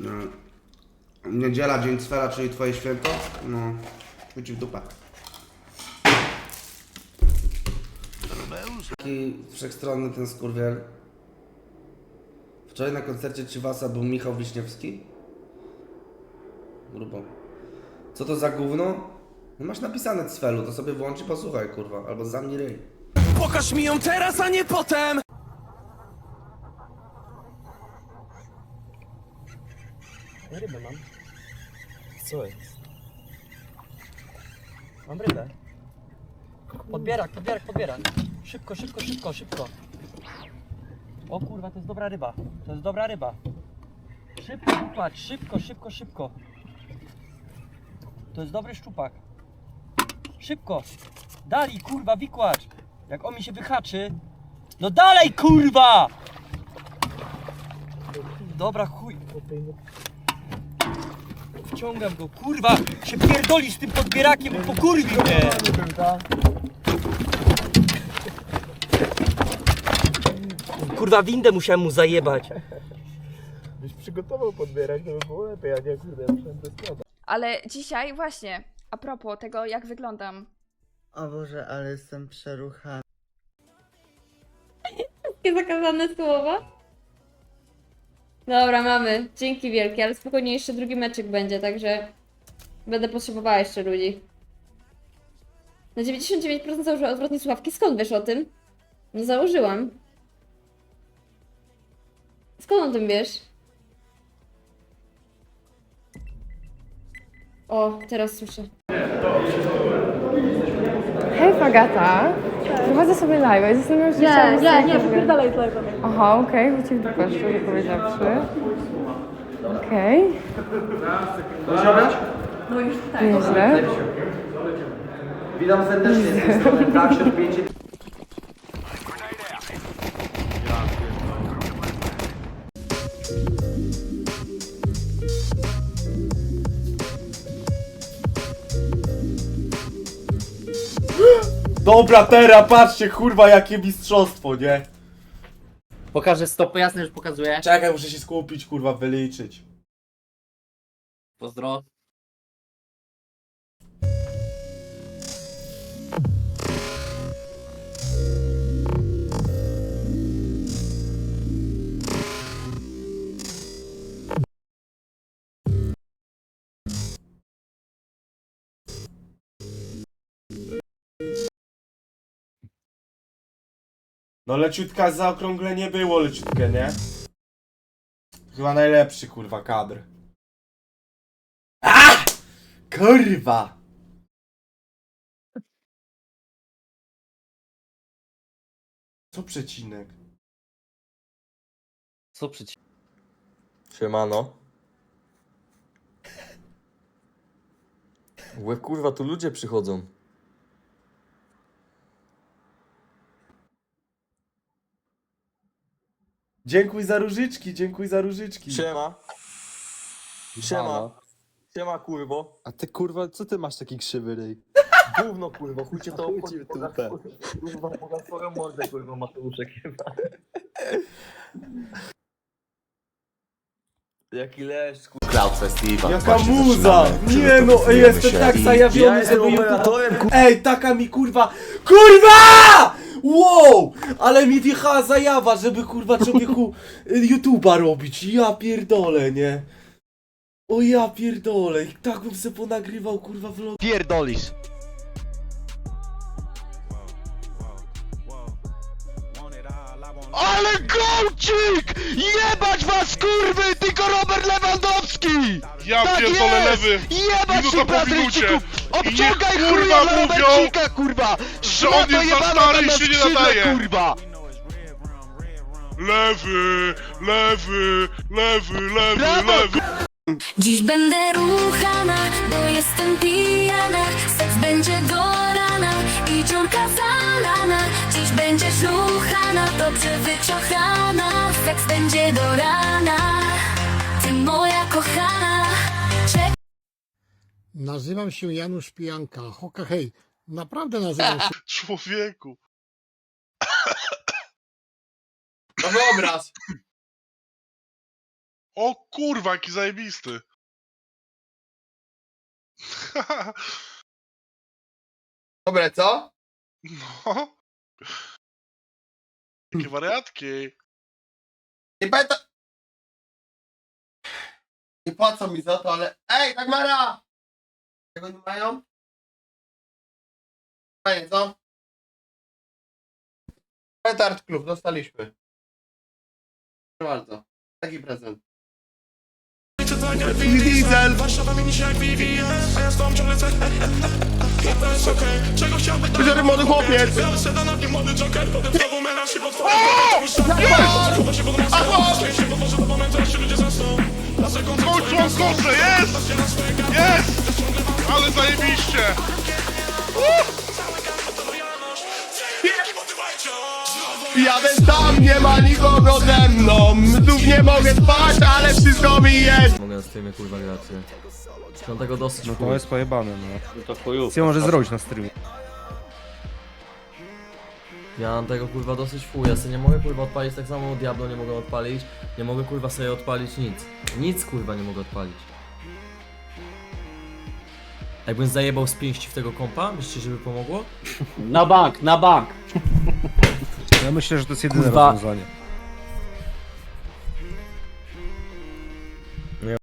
No. Niedziela, dzień Cfela, czyli twoje święto? No, chodź w dupę. Taki wszechstronny ten skurwiel. Wczoraj na koncercie Ciwasa był Michał Wiśniewski. Grubo. Co to za gówno? No masz napisane Cfelu, to sobie włącz i posłuchaj, kurwa. Albo zamknij ryj. Pokaż mi ją teraz, a nie potem! Rybę mam. Co jest? Mam rybę. Podbierak, podbierak, podbierak. Szybko, szybko, szybko, szybko. O kurwa, to jest dobra ryba. To jest dobra ryba. Szybko, wypłać, szybko, szybko, szybko. To jest dobry szczupak. Szybko. Dalej, kurwa, wikłacz. Jak on mi się wyhaczy. No dalej, kurwa! Dobra, chuj. Wciągam go, kurwa! Się pierdolisz z tym podbierakiem, bo pokurwi mnie! Kurwa, windę musiałem mu zajebać. Byś przygotował podbierać, to by było lepiej, a nie kurde, ja muszę składa. Ale dzisiaj właśnie, a propos tego, jak wyglądam. O Boże, ale jestem przeruchany. Wszystkie zakazane słowa. Dobra, mamy. Dzięki wielkie, ale spokojnie jeszcze drugi meczek będzie, także będę potrzebowała jeszcze ludzi. Na 99% założyła odwrotnie słuchawki. Skąd wiesz o tym? Nie założyłam. Skąd o tym wiesz? O, teraz słyszę. Hej Fagata, prowadzę sobie live i zastanawiam się, Nie, nie, nie, popierdalaj live. Aha, okej, okay, w dupę, szczerze powiedziawszy. Okej. No już tak. Nieźle. Witam serdecznie z tej strony Traction 5. Dobra, teraz patrzcie, kurwa, jakie mistrzostwo, nie? Pokażę stopy, jasne, już pokazuję. Czekaj, muszę się skupić, kurwa, wyliczyć. Pozdro. No leciutka zaokrąglenie było leciutkie, nie? Chyba najlepszy, kurwa, kadr. A! Kurwa! Co przecinek? Co przeciw? Siemano. Łe kurwa, tu ludzie przychodzą. Dziękuj za różyczki, dziękuj za różyczki. Siema. Siema. Siema kurwo. A ty kurwa, co ty masz taki krzywy ryj? Gówno kurwo, chuj cię to Chuj obchodzi, ci w kurwa, dupę. Kurwa, pokaż swoją mordę kurwa Mateuszek chyba. Jaki leszcz kurwa. Cloud Festival. Jaka Właśnie muza! zaczynamy. Nie no, ej, jestem Przygotowujemy tak się i- zajawiony, Ja żeby jestem operatorem. Ej, taka mi kurwa... KURWA! Wow! Ale mi wjechała zajawa, żeby kurwa człowieku y, YouTube'a robić. Ja pierdolę, nie? O ja pierdolę, i tak bym se ponagrywał kurwa vlog. Pierdolisz. Ale gołcik! Jebać was kurwy, tylko Robert Lewandowski! Ja tak pierdolę jest! lewy! Jebać Minuta po Brazylczyków! minucie! Obciągaj I niech, kurwa, chuja mówią, Robercika, kurwa! że on Szmato jest za jebana stary i na się nie skrzydle, nadaje. kurwa! Lewy, lewy, lewy, lewy, Brawo, lewy! Dziś będę ruchana, bo jestem pijana Seks będzie do rana i dziurka zalana Dziś będziesz ruchana, dobrze wyczochrana Seks będzie do rana, ty moja kochana Czekaj Nazywam się Janusz Pijanka. Hoka hej, naprawdę nazywam się Człowieku! To wyobraź. O kurwa, jaki zajebisty. Dobre, co? No. Jakie wariatki. Nie pamiętam... Nie płacą mi za to, ale... Ej, Dagmara! Tego nie mają? Fajnie, co? Petard Klub, dostaliśmy. Proszę bardzo. Taki prezent. Diesel! Wyżery młody! Kończą kosę, jest! Jest! Ale zajebiście! Jadę tam, nie ma nikogo ze mną Znów nie mogę spać, ale wszystko mi jest Mogę na streamie kurwa grać? Mam tego dosyć No to jest pojebane, no. No to chujów. Co może zrobić na streamie? Ja mam tego kurwa dosyć fuj, ja sobie nie mogę kurwa odpalić, tak samo Diablo nie mogę odpalić, nie mogę kurwa sobie odpalić nic. Nic kurwa nie mogę odpalić. Jakbym zajebał z pięści w tego kompa, myślicie, żeby pomogło? Na bank, na bank. Ja myślę, że to jest jedyne Kurwa. rozwiązanie.